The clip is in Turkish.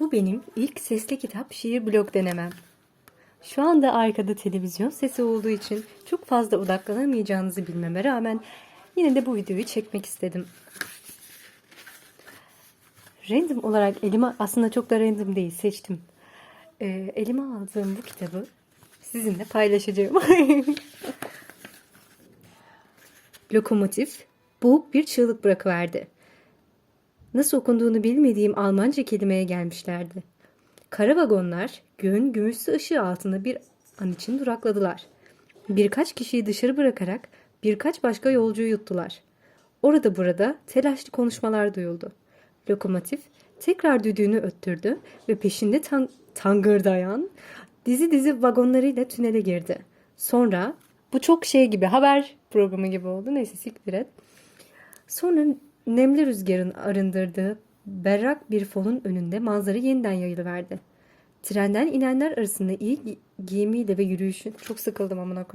Bu benim ilk sesli kitap şiir blog denemem. Şu anda arkada televizyon sesi olduğu için çok fazla odaklanamayacağınızı bilmeme rağmen yine de bu videoyu çekmek istedim. Random olarak elime aslında çok da random değil seçtim. Ee, elime aldığım bu kitabı sizinle paylaşacağım. Lokomotif boğuk bir çığlık bırakıverdi. Nasıl okunduğunu bilmediğim Almanca kelimeye gelmişlerdi. Kara vagonlar göğün gümüşsü ışığı altında bir an için durakladılar. Birkaç kişiyi dışarı bırakarak birkaç başka yolcuyu yuttular. Orada burada telaşlı konuşmalar duyuldu. Lokomotif tekrar düdüğünü öttürdü ve peşinde tan- tangırdayan dizi dizi vagonlarıyla tünele girdi. Sonra bu çok şey gibi haber programı gibi oldu. Neyse siktir et. Sonra nemli rüzgarın arındırdığı berrak bir fonun önünde manzara yeniden yayılıverdi. Trenden inenler arasında iyi gi- giyimiyle ve yürüyüşü çok sıkıldım amına koyayım.